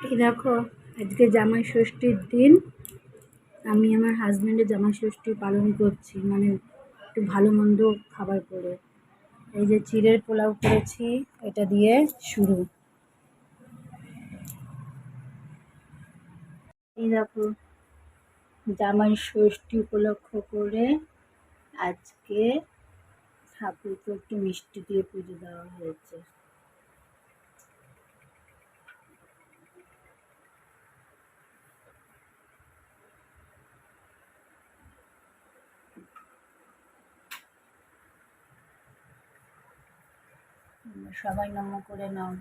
এই দেখো, আজকে জামাই ষষ্ঠীর দিন। আমি আমার হাজব্যান্ডের জামাই ষষ্ঠী পালন করছি মানে একটু ভালো মন্দ খাবার করে। এই যে চিড়ের পোলাও করেছি, এটা দিয়ে শুরু। এই দেখো জামাই ষষ্ঠী উপলক্ষ করে আজকে ঠাকুরকে একটু মিষ্টি দিয়ে পুজো দেওয়া হয়েছে। সবাই নম করে নাও।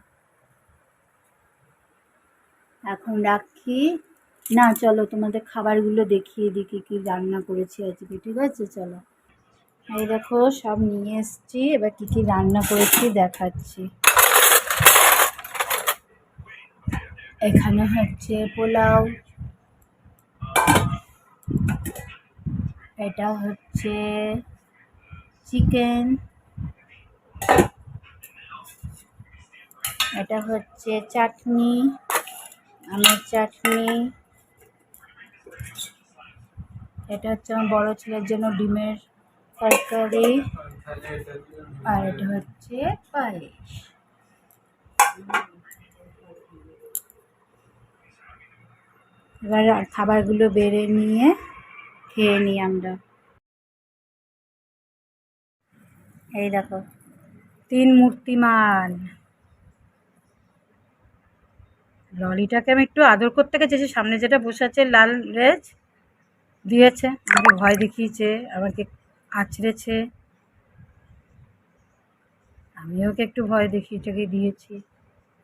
এখন রাখি। না, চলো তোমাদের খাবারগুলো দেখিয়ে দিই কী কী রান্না করেছি আজকে, ঠিক আছে? চলো। এই দেখো, সব নিয়ে এসছি। এবার কী কী রান্না করেছি দেখাচ্ছি। এখানে হচ্ছে পোলাও। এটা হচ্ছে চিকেন। এটা হচ্ছে চাটনি, আমের চাটনি। এটা হচ্ছে আমার বড় ছেলের জন্য ডিমের তরকারি। আর এটা হচ্ছে পায়েস। এবার খাবারগুলো বেড়ে নিয়ে খেয়ে নিই আমরা। এই দেখো, তিন মূর্তিমান। ললিটাকে আমি একটু আদর করতে গেছি সামনে যেটা বসে আছে লাল রেজ দিয়েছে। আমাকে ভয় দেখিয়েছে, আমাকে আঁচড়েছে। আমি ওকে একটু ভয় দেখিয়ে চোখে দিয়েছি।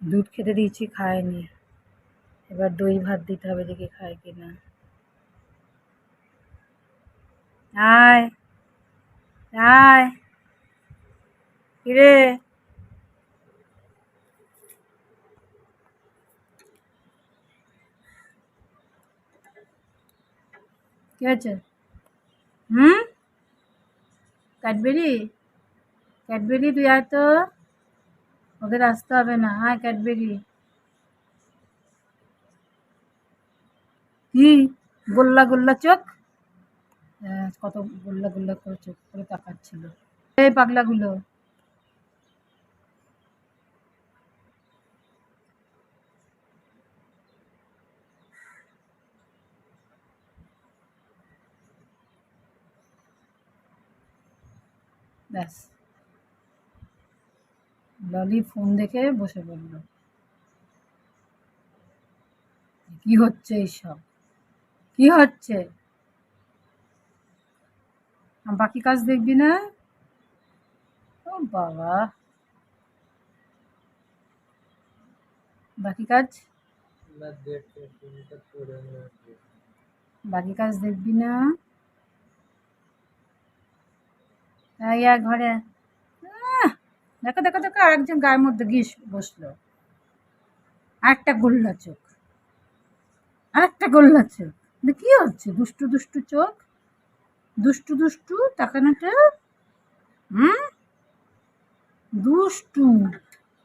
দুধ খেতে দিয়েছি, খায়নি। এবার দই ভাত দিতে হবে দেখি খায় কি না আয় আয়। কিরে? হয়েছে? হুম? ক্যাডবেরি? ক্যাডবেরি তুই তো। ওদের আসতে হবে না। হ্যাঁ ক্যাডবেরি। কি? গোল্লা গোল্লা চোখ? হ্যাঁ, কত গোল্লা গোল্লা করে চোখ করে তাকাচ্ছিল। এই পাগলাগুলো। ব্যাস। ললি ফোন দেখে বসে পড়ল। কি হচ্ছে এইসব? কি হচ্ছে? বাকি কাজ দেখবি না? ও বাবা। বাকি কাজ? বাকি কাজ দেখবি না? আর ঘরে। দেখো দেখো দেখো, আরেকজন গায়ের মধ্যে গিয়ে বসল। আরেকটা গোল্লা চোখ। আরেকটা গোল্লা চোখ। এটা কি হচ্ছে? দুষ্টু দুষ্টু চোখ? দুষ্টু দুষ্টু তাকানোটা হুম? দুষ্টু।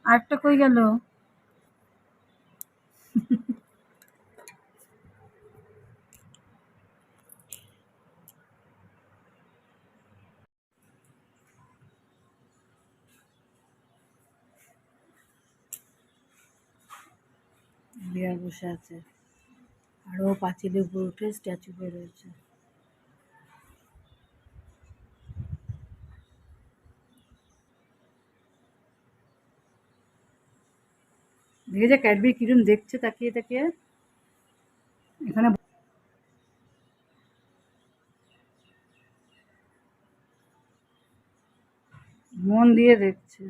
আরেকটা কই গেল? বিয়ার বসে আছে। আরও পাঁচিলের উপর উঠে স্ট্যাচু হয়ে রয়েছে। দেখে যে ক্যাডবেরি কিরম দেখছে, তাকিয়ে তাকিয়ে? এখানে মন দিয়ে দেখছে।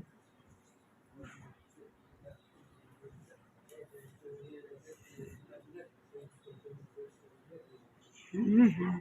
হুম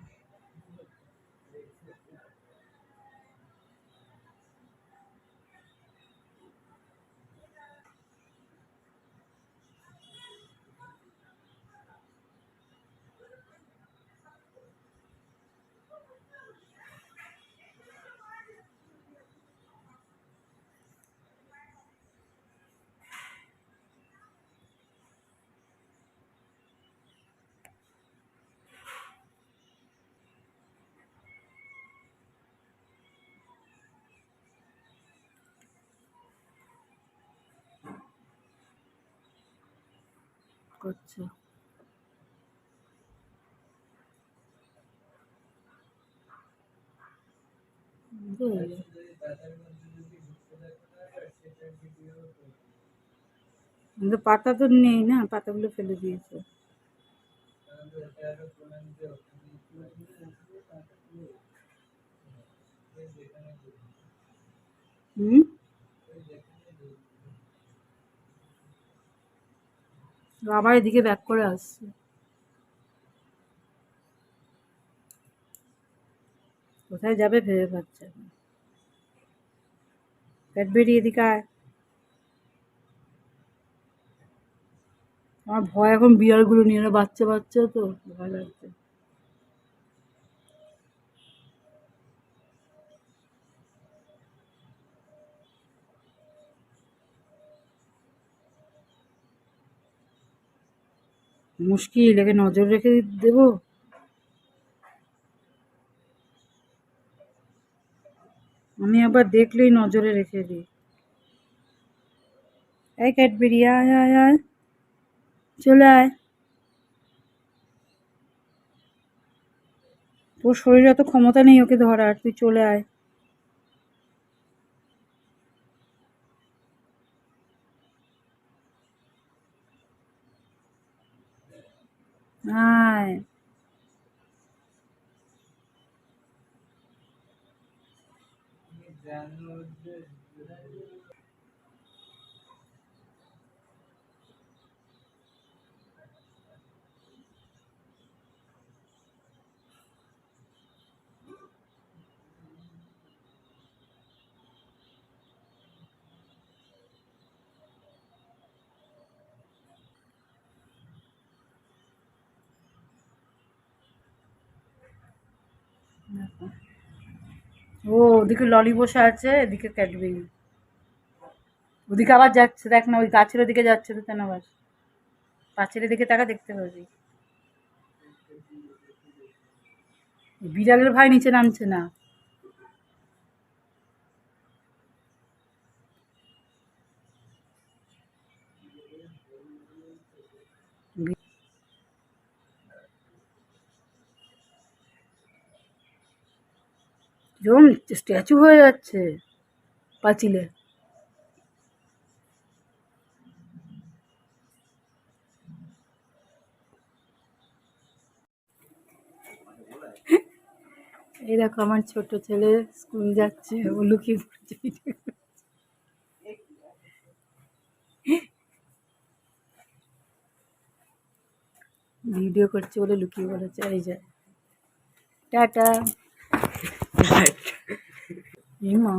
করছে। পাতা তো নেই না পাতাগুলো ফেলে দিয়েছে। হুম? আবার এদিকে ব্যাক করে আসছে। কোথায় যাবে ভেবে পাচ্ছে এদিকে আয়। আমার ভয় এখন বিড়ালগুলো নিয়ে বাচ্চা বাচ্চা তো, ভয় লাগছে। মুশকিল, একে নজর রেখে দেবো? আমি আবার দেখলেই নজরে রেখে দিই। এই ক্যাডবেরি, আয় আয় আয়। চলে আয়। তোর শরীরে অত ক্ষমতা নেই ওকে ধরার, তুই চলে আয়। আয় ও, ওদিকে ললি বসে আছে, এদিকে ক্যাডবেরি ওদিকে আবার যাচ্ছে, দেখ না, ওই গাছের ওদিকে যাচ্ছে তো কেন আবার? পাঁচিলের দিকে তাকা দেখতে পাবি। বিড়ালের ভাই নিচে নামছে না। যেমন স্ট্যাচু হয়ে যাচ্ছে পাঁচিলে। এই দেখো আমার ছোট ছেলে স্কুল যাচ্ছে, ও লুকিয়ে পড়ছে। ভিডিও করছে বলে লুকিয়ে পড়েছে, এই যে। টাটা। এই মা